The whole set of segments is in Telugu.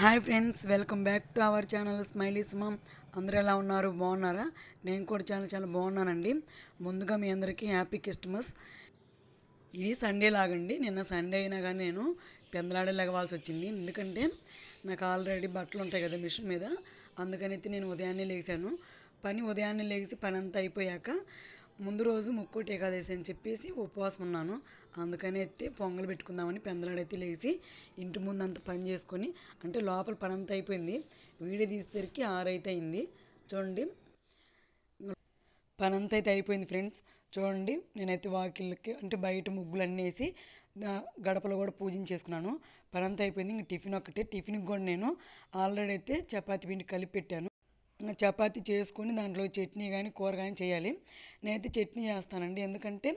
Hi friends welcome back to our channel Smiley Sumam అందరూ ఎలా ఉన్నారు? బాగున్నారా? నేను కూడా చాలా చాలా బాగున్నానండి. ముందుగా మీ అందరికీ హ్యాపీ క్రిస్టమస్ ఇది సండే లాగండి. నిన్న సండే అయినా కానీ నేను పెందలాడే లెగవాల్సి వచ్చింది. ఎందుకంటే నాకు ఆల్రెడీ బట్టలు ఉంటాయి కదా మిషన్ మీద. అందుకని అయితే నేను ఉదయాన్నే లేచాను. పని ఉదయాన్నే లేచి పని అంతా అయిపోయాక ముందు రోజు ముక్కోటి ఏకాదశి అని చెప్పేసి ఉపవాసం ఉన్నాను. అందుకని అయితే పొంగల్ పెట్టుకుందామని పెందలాడైతే లేచి ఇంటి ముందు అంత పని చేసుకొని అంటే లోపల పని అంతా అయిపోయింది. వీడియో తీసేసరికి ఆరైతే అయింది. చూడండి. పని అంతా అయితే అయిపోయింది ఫ్రెండ్స్. చూడండి. నేనైతే వాకిళ్ళకి అంటే బయట ముగ్గులు అన్నీ వేసి గడపలో కూడా పూజించేసుకున్నాను. పని అంతా అయిపోయింది. ఇంక టిఫిన్ ఒకటే టిఫిన్కి కూడా నేను ఆల్రెడీ అయితే చపాతి పిండి కలిపి పెట్టాను. చపాతీ చేసుకొని దాంట్లో చట్నీ కానీ కూర కానీ చేయాలి. నేనైతే చట్నీ చేస్తానండి. ఎందుకంటే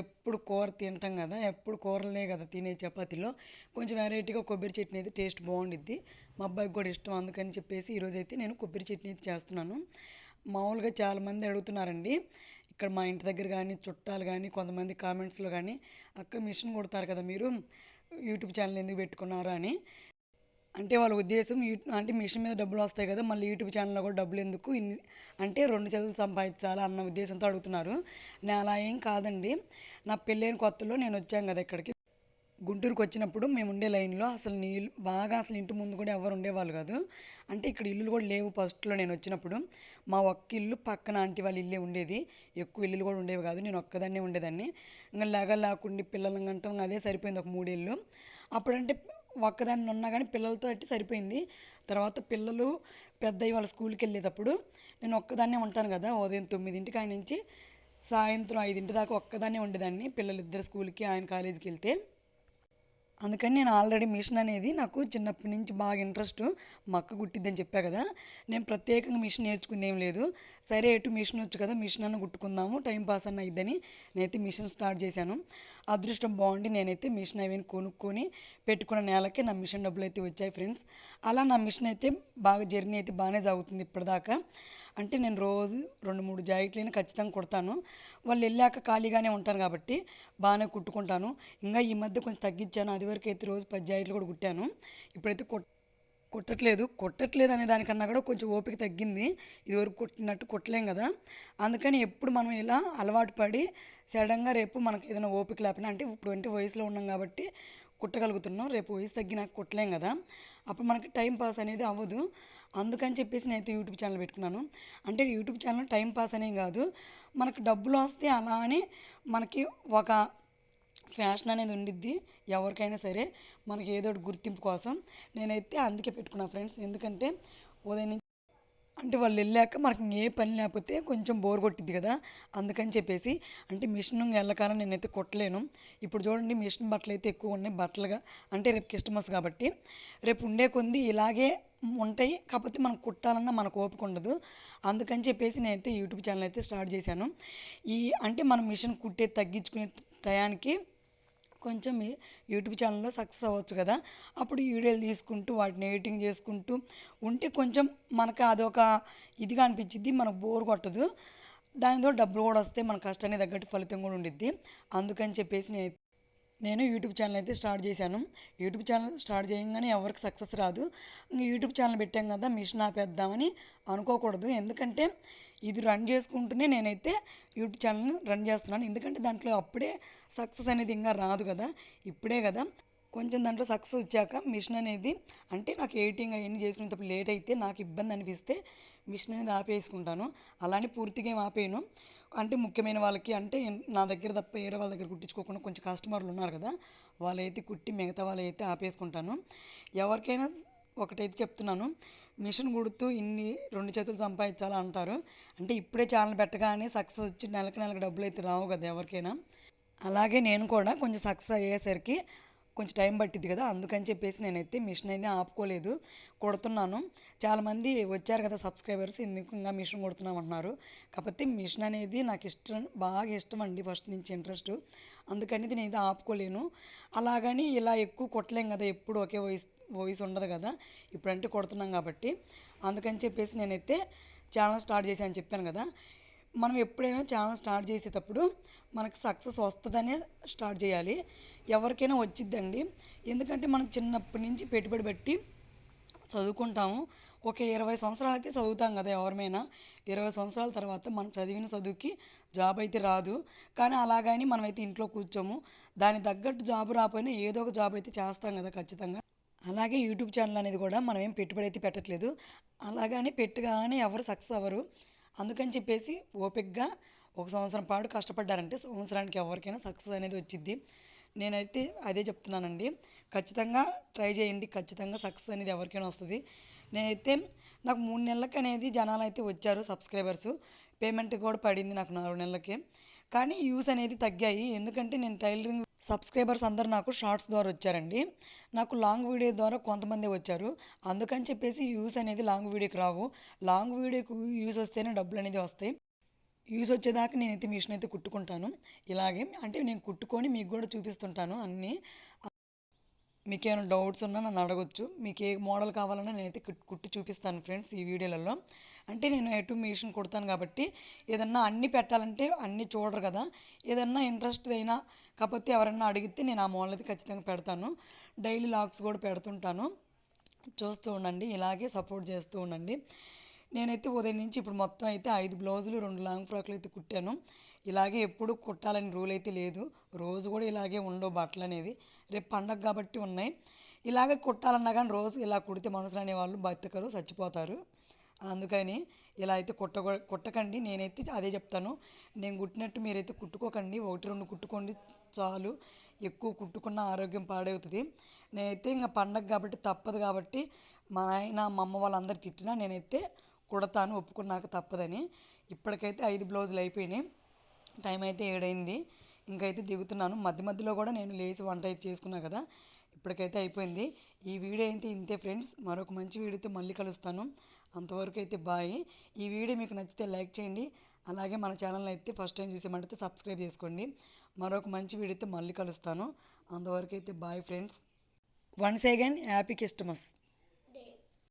ఎప్పుడు కూర తింటాం కదా ఎప్పుడు కూరలే కదా తినే చపాతీలో. కొంచెం వెరైటీగా కొబ్బరి చట్నీ అయితే టేస్ట్ బాగుండిద్ది. మా అబ్బాయికి కూడా ఇష్టం. అందుకని చెప్పేసి ఈరోజు అయితే నేను కొబ్బరి చట్నీ అయితే చేస్తున్నాను. మామూలుగా చాలామంది అడుగుతున్నారండి. ఇక్కడ మా ఇంటి దగ్గర కానీ చుట్టాలు కానీ కొంతమంది కామెంట్స్లో కానీ అక్క మిషన్ కుడతారు కదా మీరు యూట్యూబ్ ఛానల్ ఎందుకు పెట్టుకున్నారా అని. అంటే వాళ్ళ ఉద్దేశం యూ- అంటే మిషన్ మీద డబ్బులు వస్తాయి కదా మళ్ళీ యూట్యూబ్ ఛానల్లో కూడా డబ్బులు ఎందుకు ఇన్ని అంటే రెండు చేతులు సంపాదించాలా అన్న ఉద్దేశంతో అడుగుతున్నారు. నేను అలా ఏం కాదండి. నా పెళ్ళైన కొత్తలో నేను వచ్చాను కదా ఇక్కడికి. గుంటూరుకు వచ్చినప్పుడు మేము ఉండే లైన్లో అసలు నీళ్ళు బాగా అసలు ఇంటి ముందు కూడా ఎవరు ఉండేవాళ్ళు కాదు. అంటే ఇక్కడ ఇల్లులు కూడా లేవు ఫస్ట్లో నేను వచ్చినప్పుడు. మా ఒక్క ఇల్లు పక్కన ఆంటీ వాళ్ళ ఇల్లే ఉండేది. ఎక్కువ ఇల్లులు కూడా ఉండేవి కాదు నేను ఒక్కదాన్నే ఉండేదాన్ని. ఇంకా లేక లేకుండా పిల్లలు గంటం అదే సరిపోయింది ఒక మూడేళ్ళు. అప్పుడంటే ఒక్కదాన్ని ఉన్నా కానీ పిల్లలతో అట్టి సరిపోయింది. తర్వాత పిల్లలు పెద్దయ్యి వాళ్ళ స్కూల్కి వెళ్ళేటప్పుడు నేను ఒక్కదాన్నే ఉంటాను కదా ఉదయం తొమ్మిదింటికి ఆయన నుంచి సాయంత్రం ఐదింటి దాకా ఒక్కదాన్నే ఉండేదాన్ని. పిల్లలు ఇద్దరు స్కూల్కి ఆయన కాలేజీకి వెళ్తే. అందుకని నేను ఆల్రెడీ మిషన్ అనేది నాకు చిన్నప్పటి నుంచి బాగా ఇంట్రెస్ట్ మా అక్క కుట్టిద్దని చెప్పా కదా. నేను ప్రత్యేకంగా మిషన్ నేర్చుకుంది ఏం లేదు. సరే ఎటు మిషన్ వచ్చు కదా మిషన్ అన్న కుట్టుకుందాము టైం పాస్ అన్న ఇద్దని నేనైతే మిషన్ స్టార్ట్ చేశాను. అదృష్టం బాగుండి నేనైతే మిషన్ అవి కొనుక్కొని పెట్టుకున్న నెలకి నా మిషన్ డబ్బులు అయితే వచ్చాయి ఫ్రెండ్స్ అలా నా మిషన్ అయితే బాగా జర్నీ అయితే బాగానే సాగుతుంది ఇప్పటిదాకా. అంటే నేను రోజు రెండు మూడు జాకెట్లైనా ఖచ్చితంగా కుడతాను. వాళ్ళు వెళ్ళాక ఖాళీగానే ఉంటాను కాబట్టి బాగానే కుట్టుకుంటాను. ఇంకా ఈ మధ్య కొంచెం తగ్గించాను. అది వరకు అయితే రోజు పది జాకెట్లు కూడా కుట్టాను. ఇప్పుడైతే కుట్ కుట్టట్లేదు. కుట్టట్లేదు అనే దానికన్నా కూడా కొంచెం ఓపిక తగ్గింది. ఇదివరకు కుట్టినట్టు కుట్టలేం కదా. అందుకని ఎప్పుడు మనం ఇలా అలవాటు పడి సడన్గా రేపు మనకి ఏదైనా ఓపిక లేకపోయినా అంటే ఇప్పుడు అంటే వయసులో ఉన్నాం కాబట్టి కుట్టగలుగుతున్నాం. రేపు వయసు తగ్గినాక కుట్టలేం కదా. అప్పుడు మనకి టైం పాస్ అనేది అవ్వదు. అందుకని చెప్పేసి నేనైతే యూట్యూబ్ ఛానల్ పెట్టుకున్నాను. అంటే యూట్యూబ్ ఛానల్ టైం పాస్ అనే కాదు. మనకు డబ్బులు వస్తే అలా అని మనకి ఒక ఫ్యాషన్ అనేది ఉండిద్ది. ఎవరికైనా సరే మనకి ఏదో ఒకటి గుర్తింపు కోసం. నేనైతే అందుకే పెట్టుకున్నాను ఫ్రెండ్స్. ఎందుకంటే ఉదయం నుంచి అంటే వాళ్ళు వెళ్ళాక మనకి ఏ పని లేకపోతే కొంచెం బోర్ కొట్టిద్ది కదా అందుకని చెప్పేసి అంటే మిషన్ ఎల్లకాలం నేనైతే కుట్టలేను. ఇప్పుడు చూడండి మిషన్ బట్టలు అయితే ఎక్కువ ఉన్నాయి బట్టలుగా అంటే రేపు క్రిస్టమస్ కాబట్టి రేపు ఉండే కొంది ఇలాగే ఉంటాయి కాకపోతే మనం కుట్టాలన్నా మనకు ఓపిక ఉండదు. అందుకని చెప్పేసి నేనైతే యూట్యూబ్ ఛానల్ అయితే స్టార్ట్ చేశాను. ఈ అంటే మనం మిషన్ కుట్టే తగ్గించుకునే టయానికి కొంచెం యూట్యూబ్ ఛానల్లో సక్సెస్ అవ్వచ్చు కదా. అప్పుడు వీడియోలు తీసుకుంటూ వాటిని ఎడిటింగ్ చేసుకుంటూ ఉంటే కొంచెం మనకు అదొక ఇదిగా అనిపించిద్ది మనకు బోర్ కొట్టదు. దానితో డబ్బులు కూడా వస్తాయి మన కష్టానికి తగ్గట్టు ఫలితం కూడా ఉండిద్ది. అందుకని చెప్పేసి నేను నేను యూట్యూబ్ ఛానల్ అయితే స్టార్ట్ చేశాను. యూట్యూబ్ ఛానల్ స్టార్ట్ చేయగానే ఎవరికి సక్సెస్ రాదు. ఇంకా యూట్యూబ్ ఛానల్ పెట్టాం కదా మిషన్ ఆపేద్దామని అనుకోకూడదు. ఎందుకంటే ఇది రన్ చేసుకుంటూనే నేనైతే యూట్యూబ్ ఛానల్ని రన్ చేస్తున్నాను. ఎందుకంటే దాంట్లో అప్పుడే సక్సెస్ అనేది ఇంకా రాదు కదా. ఇప్పుడే కదా. కొంచెం దాంట్లో సక్సెస్ వచ్చాక మిషన్ అనేది అంటే నాకు ఎడిటింగ్ అవన్నీ చేసుకునేటప్పుడు లేట్ అయితే నాకు ఇబ్బంది అనిపిస్తే మిషన్ అనేది ఆపేసుకుంటాను. అలానే పూర్తిగా ఏం ఆపేయను. అంటే ముఖ్యమైన వాళ్ళకి అంటే నా దగ్గర తప్ప వేరే వాళ్ళ దగ్గర కుట్టించుకోకుండా కొంచెం కస్టమర్లు ఉన్నారు కదా వాళ్ళైతే కుట్టి మిగతా వాళ్ళైతే ఆపేసుకుంటాను. ఎవరికైనా ఒకటైతే చెప్తున్నాను మిషన్ కుడుతూ ఇన్ని రెండు చేతులు సంపాదించాలి అంటారు. అంటే ఇప్పుడే ఛానల్ పెట్టగానే సక్సెస్ వచ్చి నెలకు నెలకు డబ్బులు అయితే రావు కదా ఎవరికైనా. అలాగే నేను కూడా కొంచెం సక్సెస్ అయ్యేసరికి కొంచెం టైం పట్టిద్ది కదా అందుకని చెప్పేసి నేనైతే మిషన్ అయితే ఆపుకోలేదు కుడుతున్నాను. చాలామంది వచ్చారు కదా సబ్స్క్రైబర్స్ ఎందుకు ఇంకా మిషన్ కుడుతున్నాం అంటున్నారు కాకపోతే మిషన్ అనేది నాకు ఇష్టం బాగా ఇష్టం అండి ఫస్ట్ నుంచి ఇంట్రెస్ట్. అందుకని నేను ఇది ఆపుకోలేను. అలాగని ఇలా ఎక్కువ కుట్టలేం కదా ఎప్పుడు ఒకే వయసు వయసు ఉండదు కదా ఇప్పుడంటే కొడుతున్నాం కాబట్టి. అందుకని చెప్పేసి నేనైతే ఛానల్ స్టార్ట్ చేశాను చెప్పాను కదా మనం ఎప్పుడైనా ఛానల్ స్టార్ట్ చేసేటప్పుడు మనకు సక్సెస్ వస్తుందనే స్టార్ట్ చేయాలి. ఎవరికైనా వచ్చిద్దండి. ఎందుకంటే మనం చిన్నప్పటి నుంచి పెట్టుబడి పెట్టి చదువుకుంటాము. ఒక ఇరవై సంవత్సరాలు అయితే చదువుతాం కదా ఎవరిమైనా. ఇరవై సంవత్సరాల తర్వాత మనం చదివిన చదువుకి జాబ్ అయితే రాదు. కానీ అలాగని మనమైతే ఇంట్లో కూర్చోము. దానికి తగ్గట్టు జాబ్ రాకపోయినా ఏదో ఒక జాబ్ అయితే చేస్తాం కదా ఖచ్చితంగా. అలాగే యూట్యూబ్ ఛానల్ అనేది కూడా మనం ఏం పెట్టుబడి అయితే పెట్టట్లేదు. అలాగని పెట్టగానే ఎవరు సక్సెస్ అవ్వరు. అందుకని చెప్పేసి ఓపిక్గా ఒక సంవత్సరం పాటు కష్టపడ్డారంటే సంవత్సరానికి ఎవరికైనా సక్సెస్ అనేది వచ్చిద్ది. నేనైతే అదే చెప్తున్నానండి. ఖచ్చితంగా ట్రై చేయండి. ఖచ్చితంగా సక్సెస్ అనేది ఎవరికైనా వస్తుంది. నేనైతే నాకు మూడు నెలలకి అనేది జనాలు అయితే వచ్చారు సబ్స్క్రైబర్స్. పేమెంట్ కూడా పడింది నాకు నాలుగు నెలలకి. కానీ యూస్ అనేది తగ్గాయి. ఎందుకంటే నేను టైలరింగ్ సబ్స్క్రైబర్స్ అందరు నాకు షార్ట్స్ ద్వారా వచ్చారండి. నాకు లాంగ్ వీడియో ద్వారా కొంతమంది వచ్చారు. అందుకని చెప్పేసి వ్యూస్ అనేది లాంగ్ వీడియోకి రావు. లాంగ్ వీడియోకి వ్యూస్ వస్తేనే డబ్బులు అనేది వస్తాయి. వ్యూస్ వచ్చేదాకా నేనైతే మిషన్ అయితే కుట్టుకుంటాను. ఇలాగే అంటే నేను కుట్టుకొని మీకు కూడా చూపిస్తుంటాను అన్నీ. మీకు ఏమైనా డౌట్స్ ఉన్నా నన్ను అడగొచ్చు. మీకు ఏ మోడల్ కావాలన్నా నేనైతే కుట్టి చూపిస్తాను ఫ్రెండ్స్ ఈ వీడియోలలో. అంటే నేను ఎటు మిషన్ కుడతాను కాబట్టి ఏదన్నా అన్ని పెట్టాలంటే అన్ని చూడరు కదా. ఏదన్నా ఇంట్రెస్ట్ అయినా కాకపోతే ఎవరన్నా అడిగితే నేను ఆ మోడల్ అయితే ఖచ్చితంగా పెడతాను. డైలీ లాగ్స్ కూడా పెడుతుంటాను. చూస్తూ ఉండండి. ఇలాగే సపోర్ట్ చేస్తూ ఉండండి. నేనైతే ఉదయం నుంచి ఇప్పుడు మొత్తం అయితే ఐదు బ్లౌజులు రెండు లాంగ్ ఫ్రాక్లు అయితే కుట్టాను. ఇలాగే ఎప్పుడు కుట్టాలని రూల్ అయితే లేదు. రోజు కూడా ఇలాగే ఉండవు బట్టలు అనేది రేపు పండగ కాబట్టి ఉన్నాయి. ఇలాగే కుట్టాలన్నా కానీ రోజు ఇలా కుడితే మనుషులు అనేవాళ్ళు బతకరు చచ్చిపోతారు. అందుకని ఇలా అయితే కుట్ట కుట్టకండి నేనైతే అదే చెప్తాను. నేను కుట్టినట్టు మీరైతే కుట్టుకోకండి ఒకటి రెండు కుట్టుకోండి చాలు. ఎక్కువ కుట్టుకున్న ఆరోగ్యం పాడవుతుంది. నేనైతే ఇంకా పండగ కాబట్టి తప్పదు కాబట్టి మా నాయన మా అమ్మ వాళ్ళందరూ తిట్టినా నేనైతే కుడతాను ఒప్పుకున్నాక తప్పదని. ఇప్పటికైతే ఐదు బ్లౌజులు అయిపోయినాయి. టైం అయితే ఏడైంది. ఇంకైతే దిగుతున్నాను. మధ్య మధ్యలో కూడా నేను లేచి వంట అయితే చేసుకున్నా కదా ఇప్పటికైతే అయిపోయింది. ఈ వీడియో అయితే ఇంతే ఫ్రెండ్స్. మరొక మంచి వీడియోతో మళ్ళీ కలుస్తాను. అంతవరకు అయితే బాయ్. ఈ వీడియో మీకు నచ్చితే లైక్ చేయండి. అలాగే మన ఛానల్ అయితే ఫస్ట్ టైం చూసేమంటే సబ్స్క్రైబ్ చేసుకోండి. మరొక మంచి వీడియోతో మళ్ళీ కలుస్తాను. అంతవరకు అయితే bye friends. Once again happy Christmas